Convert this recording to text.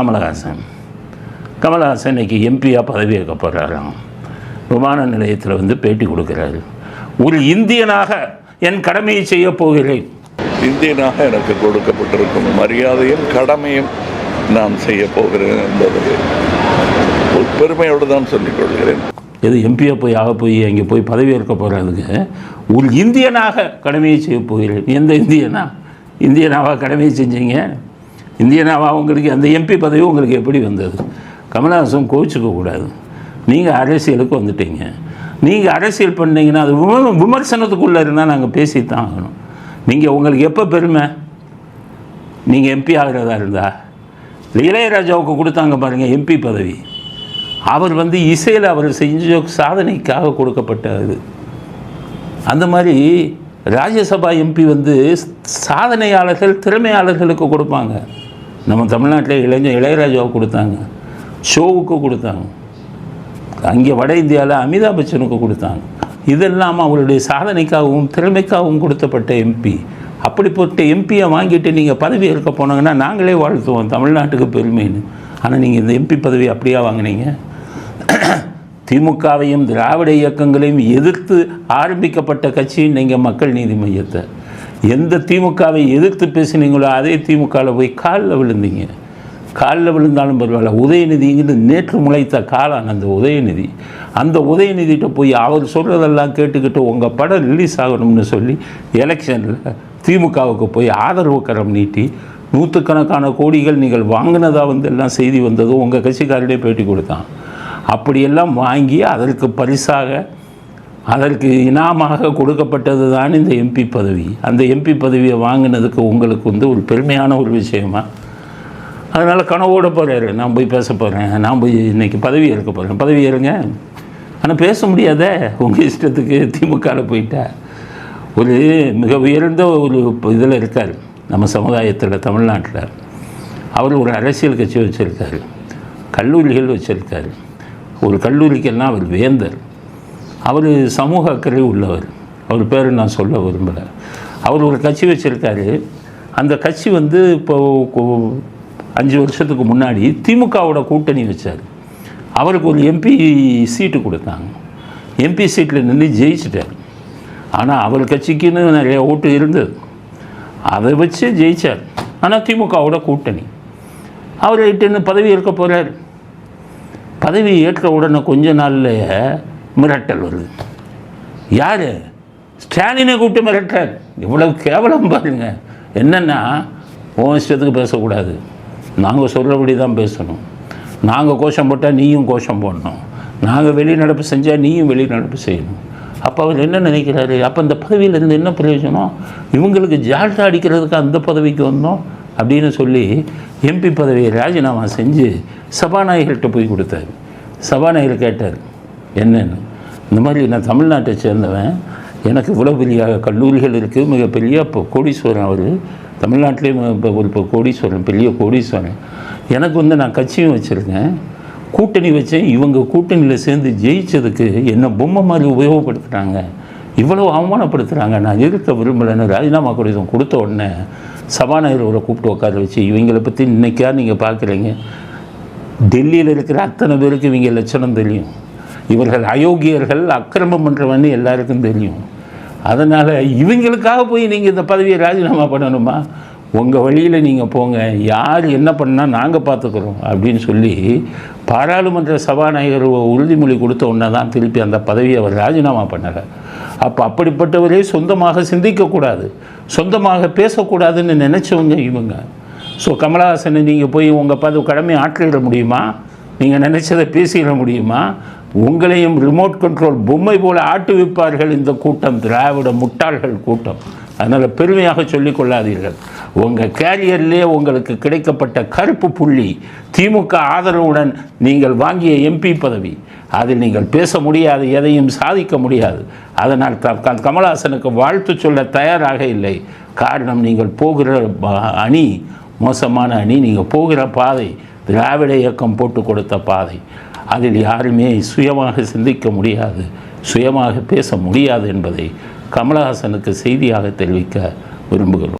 கமலஹாசன். கமலஹாசன் இன்னைக்கு எம்பியாக பதவி ஏற்க போகிறாராம் விமான நிலையத்தில் வந்து பேட்டி கொடுக்குறாரு. ஒரு இந்தியனாக என் கடமையை செய்ய போகிறேன். இந்தியனாக எனக்கு கொடுக்கப்பட்டிருக்கும் மரியாதையும் கடமையும் நான் செய்ய போகிறேன் என்பதை ஒரு பெருமையோடு தான் சொல்லிக் கொள்கிறேன். எது எம்பியாக போய் ஆக போய் அங்கே போய் பதவி ஏற்க போகிறதுக்கு ஒரு இந்தியனாக கடமையை செய்ய போகிறேன். எந்த இந்தியனா? இந்தியனாவா கடமையை செஞ்சீங்க? இந்தியனாவா உங்களுக்கு அந்த எம்பி பதவி உங்களுக்கு எப்படி வந்தது? கமலஹாசன் கோவிச்சுக்க கூடாது. நீங்கள் அரசியலுக்கு வந்துட்டீங்க. நீங்கள் அரசியல் பண்ணீங்கன்னா அது விம விமர்சனத்துக்குள்ளே இருந்தால் நாங்கள் பேசித்தான் ஆகணும். நீங்கள் உங்களுக்கு எப்போ பெருமை? நீங்கள் எம்பி ஆகிறதா இருந்தா? இளையராஜாவுக்கு கொடுத்தாங்க பாருங்கள் எம்பி பதவி. அவர் வந்து இசையில் அவர் செஞ்ச சாதனைக்காக கொடுக்கப்பட்ட இது அந்த மாதிரி ராஜ்யசபா எம்பி வந்து சாதனையாளர்கள் திறமையாளர்களுக்கு கொடுப்பாங்க. நம்ம தமிழ்நாட்டில் இளைஞர் இளையராஜாவுக்கு கொடுத்தாங்க. ஷோவுக்கு கொடுத்தாங்க. அங்கே வட இந்தியாவில் அமிதாப் பச்சனுக்கு கொடுத்தாங்க. இதெல்லாம் அவருடைய சாதனைக்காகவும் திறமைக்காகவும் கொடுத்தப்பட்ட எம்பி அப்படிப்பட்ட எம்பியை வாங்கிட்டு நீங்கள் பதவி இருக்க போனாங்கன்னா நாங்களே வாழ்த்துவோம் தமிழ்நாட்டுக்கு பெருமைன்னு. ஆனால் நீங்கள் இந்த எம்பி பதவி அப்படியே வாங்கினீங்க? திமுகவையும் திராவிட இயக்கங்களையும் எதிர்த்து ஆரம்பிக்கப்பட்ட கட்சி நீங்கள் மக்கள் நீதி மையத்தை. எந்த திமுகவை எதிர்த்து பேசுனீங்களோ அதே திமுகவில் போய் காலில் விழுந்தீங்க. காலில் விழுந்தாலும் பரவாயில்ல. உதயநிதிங்கிறது நேற்று முளைத்த காலான் அந்த உதயநிதி. அந்த உதயநிதிகிட்ட போய் அவர் சொல்கிறதெல்லாம் கேட்டுக்கிட்டு உங்கள் படம் ரிலீஸ் ஆகணும்னு சொல்லி எலெக்ஷனில் திமுகவுக்கு போய் ஆதரவு கரம் நீட்டி நூற்றுக்கணக்கான கோடிகள் நீங்கள் வாங்கினதாக வந்து எல்லாம் செய்தி வந்ததும் உங்கள் கட்சிக்காரர்களே பேட்டி கொடுத்தான். அப்படியெல்லாம் வாங்கி அதற்கு பரிசாக அதற்கு இனாமாக கொடுக்கப்பட்டது தான் இந்த எம்பி பதவி. அந்த எம்பி பதவியை வாங்கினதுக்கு உங்களுக்கு வந்து ஒரு பெருமையான ஒரு விஷயமா? அதனால் கனவோட போகிறாரு நான் போய் பேச போகிறேன் நான் போய் இன்றைக்கி பதவி ஏற்க போகிறேன் பதவி ஏறுங்க. ஆனால் பேச முடியாதே உங்கள் இஷ்டத்துக்கு திமுகவில் போயிட்டா. ஒரு மிக உயர்ந்த ஒரு இதில் இருக்கார். நம்ம சமுதாயத்தில் தமிழ்நாட்டில். அவர் ஒரு அரசியல் கட்சி வச்சுருக்காரு. கல்லூரிகள் வச்சுருக்காரு. ஒரு கல்லூரிக்கெல்லாம் அவர் வேந்தர். அவர் சமூக அக்கறை உள்ளவர். அவர் பேர் நான் சொல்ல விரும்பலை. அவர் ஒரு கட்சி வச்சுருக்காரு. அந்த கட்சி வந்து இப்போ அஞ்சு வருஷத்துக்கு முன்னாடி திமுகவோட கூட்டணி வச்சார். அவருக்கு ஒரு எம்பி சீட்டு கொடுத்தாங்க. எம்பி சீட்டில் நின்று ஜெயிச்சிட்டார். ஆனால் அவர் கட்சிக்குன்னு நிறைய ஓட்டு இருந்தது. அதை வச்சு ஜெயித்தார் ஆனால் திமுகவோட கூட்டணி. அவர் இட்டுன்னு பதவி ஏற்க போகிறார் பதவி ஏற்ற உடனே கொஞ்ச நாள்லையே மிரட்டல் வருது. யார்? ஸ்டாலினை கூப்பிட்டு மிரட்டார் இவ்வளவு கேவலம் பாருங்க. என்னென்னா உன் இஷ்டத்துக்கு பேசக்கூடாது. நாங்கள் சொல்கிறபடி தான் பேசணும். நாங்கள் கோஷம் போட்டால் நீயும் கோஷம் போடணும். நாங்கள் வெளிநடப்பு செஞ்சால் நீயும் வெளிநடப்பு செய்யணும். அப்போ அவர் என்ன நினைக்கிறாரு? அப்போ இந்த பதவியிலேருந்து என்ன பிரயோஜனம்? இவங்களுக்கு ஜால்ட்டா அடிக்கிறதுக்கு அந்த பதவிக்கு வந்தோம் அப்படின்னு சொல்லி எம்பி பதவியை ராஜினாமா செஞ்சு சபாநாயகர்கிட்ட போய் கொடுத்தாரு. சபாநாயகர் கேட்டார் என்னென்னு? இந்த மாதிரி நான் தமிழ்நாட்டை சேர்ந்தவன். எனக்கு இவ்வளோ பெரிய கல்லூரிகள் இருக்குது மிகப்பெரிய இப்போ கோடீஸ்வரன் அவர். தமிழ்நாட்டிலே இப்போ ஒரு இப்போ கோடீஸ்வரன் பெரிய கோடீஸ்வரன். எனக்கு வந்து நான் கட்சியும் வச்சுருக்கேன். கூட்டணி வச்சேன். இவங்க கூட்டணியில் சேர்ந்து ஜெயிச்சதுக்கு என்ன பொம்மை மாதிரி உபயோகப்படுத்துகிறாங்க இவ்வளோ அவமானப்படுத்துகிறாங்க நான் இருக்க விரும்பலைன்னு ராஜினாமா கடிதம் கொடுத்த உடனே சபாநாயகரோட கூப்பிட்டு உட்கார வச்சு இவங்களை பற்றி இன்னைக்கா நீங்கள் பார்க்குறீங்க டெல்லியில் இருக்கிற அத்தனை பேருக்கு இவங்க லட்சணம் தெரியும். இவர்கள் அயோக்கியர்கள் அக்கிரமம் பண்ணுறவன்னு எல்லாருக்கும் தெரியும். அதனால் இவங்களுக்காக போய் நீங்கள் இந்த பதவியை ராஜினாமா பண்ணணுமா? உங்கள் வழியில் நீங்கள் போங்க. யார் என்ன பண்ணால் நாங்கள் பார்த்துக்குறோம் அப்படின்னு சொல்லி பாராளுமன்ற சபாநாயகர் உறுதிமொழி கொடுத்த உடனே தான் திருப்பி அந்த பதவியை அவர் ராஜினாமா பண்ணார் அப்போ அப்படிப்பட்டவரே சொந்தமாக சிந்திக்கக்கூடாது சொந்தமாக பேசக்கூடாதுன்னு நினச்சவங்க இவங்க. ஸோ கமலஹாசனை நீங்கள் போய் உங்கள் பதவி கடமை ஆற்றிட முடியுமா? நீங்கள் நினச்சதை பேசிட முடியுமா? உங்களையும் ரிமோட் கண்ட்ரோல் பொம்மை போல ஆட்டுவிப்பார்கள் இந்த கூட்டம் திராவிட முட்டாள்கள் கூட்டம். அதனால் பெருமையாக சொல்லிக்கொள்ளாதீர்கள் உங்கள் கேரியர்லேயே உங்களுக்கு கிடைக்கப்பட்ட கருப்பு புள்ளி திமுக ஆதரவுடன் நீங்கள் வாங்கிய எம்பி பதவி. அதில் நீங்கள் பேச முடியாது எதையும் சாதிக்க முடியாது. அதனால் க- க- கமலஹாசனுக்கு வாழ்த்து சொல்ல தயாராக இல்லை. காரணம் நீங்கள் போகிற அணி மோசமான அணி நீங்கள் போகிற பாதை திராவிட இயக்கம் போட்டு கொடுத்த பாதை. அதில் யாருமே சுயமாக சிந்திக்க முடியாது சுயமாக பேச முடியாது என்பதை கமலஹாசனுக்கு செய்தியாக தெரிவிக்க விரும்புகிறோம்.